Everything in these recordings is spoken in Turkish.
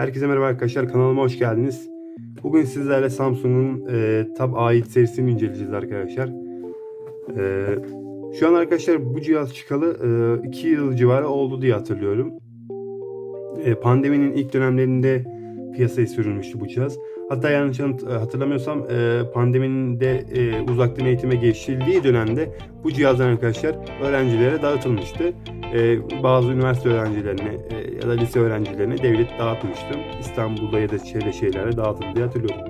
Herkese merhaba arkadaşlar kanalıma hoş geldiniz. Bugün sizlerle Samsung'un e, Tab A7 serisini inceleyeceğiz arkadaşlar. E, şu an arkadaşlar bu cihaz çıkalı 2 yıl civarı oldu diye hatırlıyorum. E, pandeminin ilk dönemlerinde piyasaya sürülmüştü bu cihaz. Hatta yanlış hatırlamıyorsam e, pandeminin de e, uzaktan eğitime geçildiği dönemde bu cihazlar arkadaşlar öğrencilere dağıtılmıştı. E, bazı üniversite öğrencilerine e, ya da lise öğrencilerine devlet dağıtmıştı. İstanbul'da ya da çevre şehirlerde dağıtıldı diye hatırlıyorum.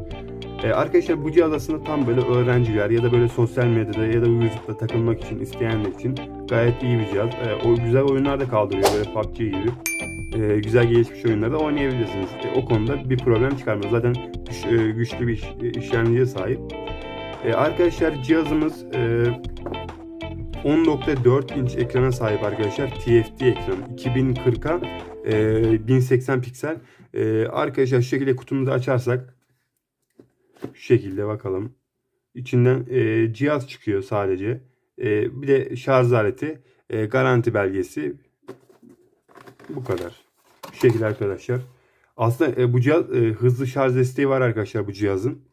E, arkadaşlar bu cihaz aslında tam böyle öğrenciler ya da böyle sosyal medyada ya da YouTube'da takılmak için isteyenler için gayet iyi bir cihaz. E, o güzel oyunlar da kaldırıyor böyle PUBG gibi. E, güzel gelişmiş oyunlarda oynayabilirsiniz. E, o konuda bir problem çıkarmıyor. Zaten güç, e, güçlü bir iş, e, işlemciye sahip. E, arkadaşlar cihazımız e, 10.4 inç ekrana sahip arkadaşlar. TFT ekranı. 2040'a e, 1080 piksel. E, arkadaşlar şu şekilde kutumuzu açarsak şu şekilde bakalım. İçinden e, cihaz çıkıyor sadece. E, bir de şarj aleti, e, garanti belgesi. Bu kadar. Bu şekilde arkadaşlar. Aslında e, bu cihaz e, hızlı şarj desteği var arkadaşlar bu cihazın.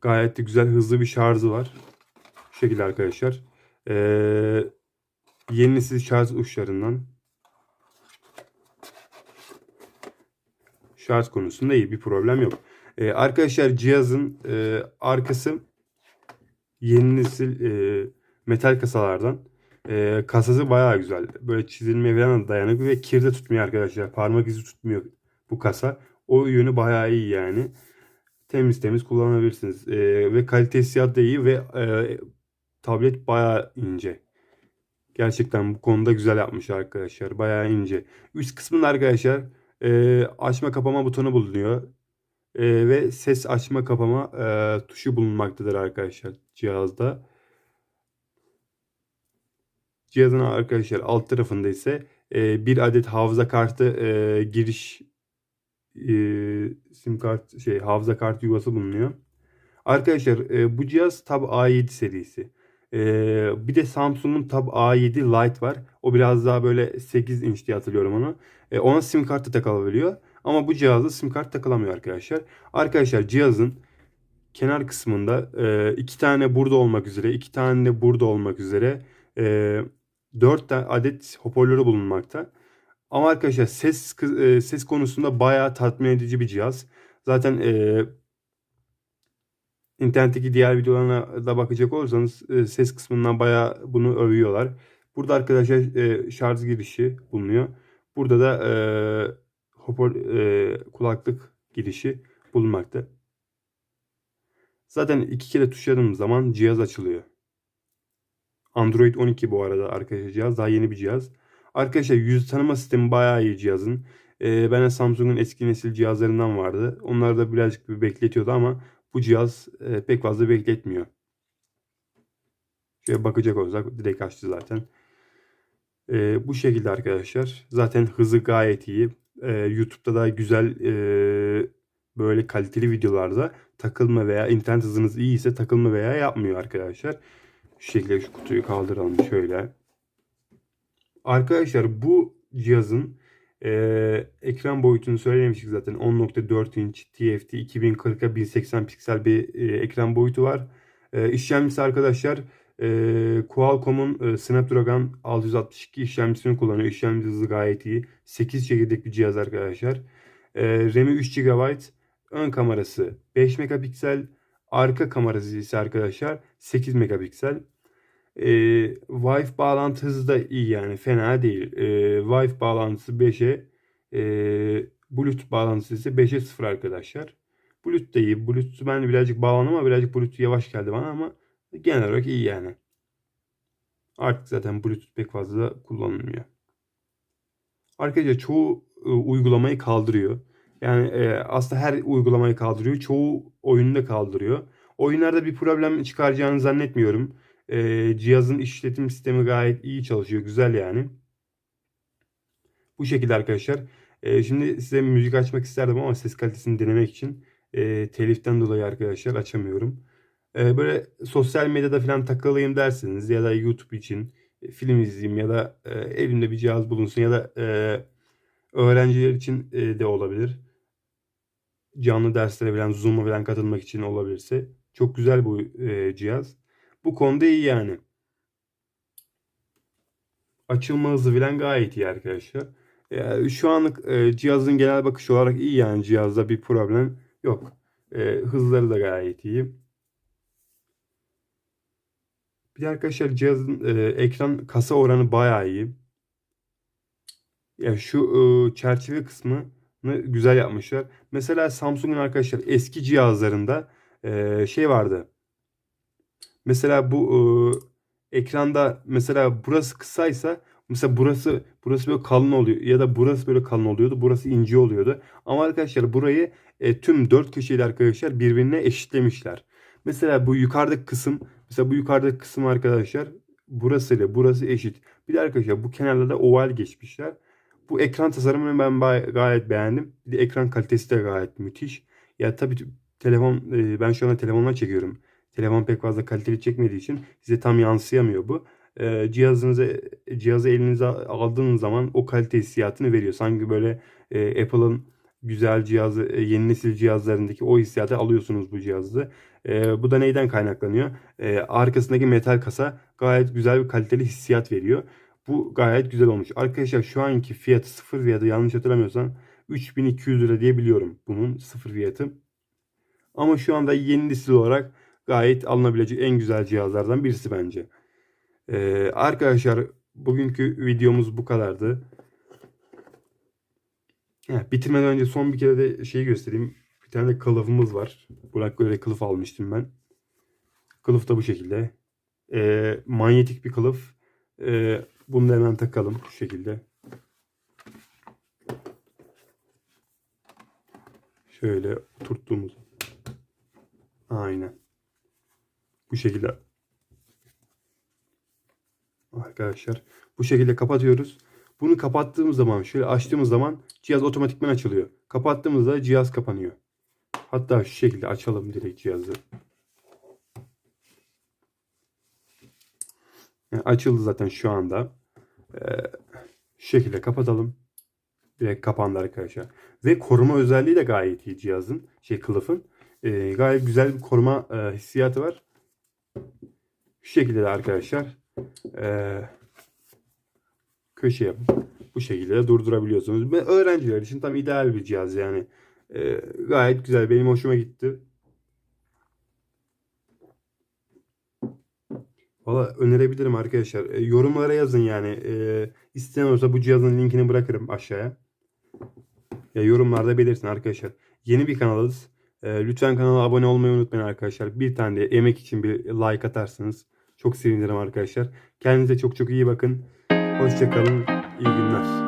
Gayet de güzel hızlı bir şarjı var. Bu şekilde arkadaşlar. Ee, yeni nesil şarj uçlarından şarj konusunda iyi bir problem yok. Ee, arkadaşlar cihazın e, arkası yeni nesil e, metal kasalardan. E, kasası bayağı güzel. Böyle çizilmeye falan dayanıklı ve kirde tutmuyor arkadaşlar. Parmak izi tutmuyor bu kasa. O yönü bayağı iyi yani temiz temiz kullanabilirsiniz. E, ve kalite hissiyat da iyi ve e, tablet bayağı ince. Gerçekten bu konuda güzel yapmış arkadaşlar. Bayağı ince. Üst kısmında arkadaşlar e, açma kapama butonu bulunuyor. E, ve ses açma kapama e, tuşu bulunmaktadır arkadaşlar cihazda. Cihazın arkadaşlar alt tarafında ise e, bir adet hafıza kartı e, giriş e, sim kart şey hafıza kartı yuvası bulunuyor. Arkadaşlar e, bu cihaz Tab A7 serisi. E, bir de Samsung'un Tab A7 Lite var. O biraz daha böyle 8 inç diye hatırlıyorum onu. E, ona sim kartı takılabiliyor. Ama bu cihazda sim kart takılamıyor arkadaşlar. Arkadaşlar cihazın kenar kısmında e, iki tane burada olmak üzere, iki tane burada olmak üzere e, 4 adet hoparlörü bulunmakta. Ama arkadaşlar ses e, ses konusunda bayağı tatmin edici bir cihaz. Zaten e, internetteki diğer videolarına da bakacak olursanız e, ses kısmından bayağı bunu övüyorlar. Burada arkadaşlar e, şarj girişi bulunuyor. Burada da e, hopor, e, kulaklık girişi bulunmakta. Zaten iki kere tuşladığım zaman cihaz açılıyor. Android 12 bu arada arkadaşlar cihaz. Daha yeni bir cihaz. Arkadaşlar yüz tanıma sistemi bayağı iyi cihazın. Ee, ben Samsung'un eski nesil cihazlarından vardı. Onlar da birazcık bir bekletiyordu ama bu cihaz e, pek fazla bekletmiyor. Şöyle bakacak olursak direkt açtı zaten. E, bu şekilde arkadaşlar. Zaten hızı gayet iyi. E, YouTube'da da güzel e, böyle kaliteli videolarda takılma veya internet hızınız iyi ise takılma veya yapmıyor arkadaşlar. Şekilde şu kutuyu kaldıralım şöyle. Arkadaşlar bu cihazın e, ekran boyutunu söylemiştik zaten 10.4 inç TFT 2040'a 1080 piksel bir e, ekran boyutu var. E, işlemcisi arkadaşlar e, Qualcomm'un e, Snapdragon 662 işlemcisini kullanıyor. İşlemci hızı gayet iyi. 8 çekirdek bir cihaz arkadaşlar. E, RAM'i 3 GB. Ön kamerası 5 megapiksel. Arka kamerası ise arkadaşlar 8 megapiksel. E, Wi-Fi bağlantı hızı da iyi yani fena değil. E, Wi-Fi bağlantısı 5'e e, Bluetooth bağlantısı ise 5'e 0 arkadaşlar. Bluetooth da iyi. Bluetooth'u ben birazcık bağlandım ama birazcık Bluetooth yavaş geldi bana ama genel olarak iyi yani. Artık zaten Bluetooth pek fazla kullanılmıyor. Arkadaşlar çoğu e, uygulamayı kaldırıyor. Yani e, aslında her uygulamayı kaldırıyor. Çoğu oyunu da kaldırıyor. Oyunlarda bir problem çıkaracağını zannetmiyorum. E, cihazın işletim sistemi gayet iyi çalışıyor. Güzel yani. Bu şekilde arkadaşlar. E, şimdi size müzik açmak isterdim ama ses kalitesini denemek için e, teliften dolayı arkadaşlar açamıyorum. E, böyle sosyal medyada falan takılayım derseniz ya da YouTube için e, film izleyeyim ya da e, elimde bir cihaz bulunsun ya da e, öğrenciler için e, de olabilir. Canlı derslere falan Zoom'a falan katılmak için olabilirse çok güzel bu e, cihaz. Bu konuda iyi yani. Açılma hızı falan gayet iyi arkadaşlar. E, şu anlık e, cihazın genel bakış olarak iyi yani cihazda bir problem yok. E, hızları da gayet iyi. Bir de arkadaşlar cihazın e, ekran kasa oranı bayağı iyi. Ya şu e, çerçeve kısmını güzel yapmışlar. Mesela Samsung'un arkadaşlar eski cihazlarında e, şey vardı. Mesela bu e, ekranda mesela burası kısaysa mesela burası burası böyle kalın oluyor ya da burası böyle kalın oluyordu. Burası ince oluyordu. Ama arkadaşlar burayı e, tüm dört köşeli arkadaşlar birbirine eşitlemişler. Mesela bu yukarıdaki kısım mesela bu yukarıdaki kısım arkadaşlar burası ile burası eşit. Bir de arkadaşlar bu kenarlarda oval geçmişler. Bu ekran tasarımını ben gayet beğendim. Bir de ekran kalitesi de gayet müthiş. Ya tabii telefon e, ben şu anda telefonla çekiyorum. Telefon pek fazla kaliteli çekmediği için size tam yansıyamıyor bu. E, cihazınızı cihazı elinize aldığınız zaman o kalite hissiyatını veriyor. Sanki böyle e, Apple'ın güzel cihazı e, yeni nesil cihazlarındaki o hissiyatı alıyorsunuz bu cihazda. E, bu da neyden kaynaklanıyor? E, arkasındaki metal kasa gayet güzel bir kaliteli hissiyat veriyor. Bu gayet güzel olmuş. Arkadaşlar şu anki fiyatı sıfır fiyatı yanlış hatırlamıyorsam 3200 lira diye biliyorum bunun sıfır fiyatı. Ama şu anda yeni nesil olarak gayet alınabilecek en güzel cihazlardan birisi bence. Ee, arkadaşlar bugünkü videomuz bu kadardı. Heh, bitirmeden önce son bir kere de şeyi göstereyim. Bir tane de kılıfımız var. Burak böyle kılıf almıştım ben. Kılıf da bu şekilde. Ee, manyetik bir kılıf. Ee, bunu hemen takalım şu şekilde. Şöyle oturttuğumuz. Aynen. Bu şekilde. Arkadaşlar bu şekilde kapatıyoruz. Bunu kapattığımız zaman şöyle açtığımız zaman cihaz otomatikman açılıyor. Kapattığımızda cihaz kapanıyor. Hatta şu şekilde açalım direkt cihazı. Açıldı zaten şu anda. Ee, şu şekilde kapatalım. Direkt kapandı arkadaşlar. Ve koruma özelliği de gayet iyi cihazın. Şey kılıfın. Ee, gayet güzel bir koruma e, hissiyatı var. Şu şekilde de arkadaşlar. Ee, köşe yapıp bu şekilde de durdurabiliyorsunuz. Öğrenciler için tam ideal bir cihaz yani. Gayet güzel. Benim hoşuma gitti. Valla önerebilirim arkadaşlar. E, yorumlara yazın yani. E, isteyen olursa bu cihazın linkini bırakırım aşağıya. Ya, yorumlarda belirtin arkadaşlar. Yeni bir kanalız. E, lütfen kanala abone olmayı unutmayın arkadaşlar. Bir tane de emek için bir like atarsınız. Çok sevinirim arkadaşlar. Kendinize çok çok iyi bakın. Hoşçakalın. İyi günler.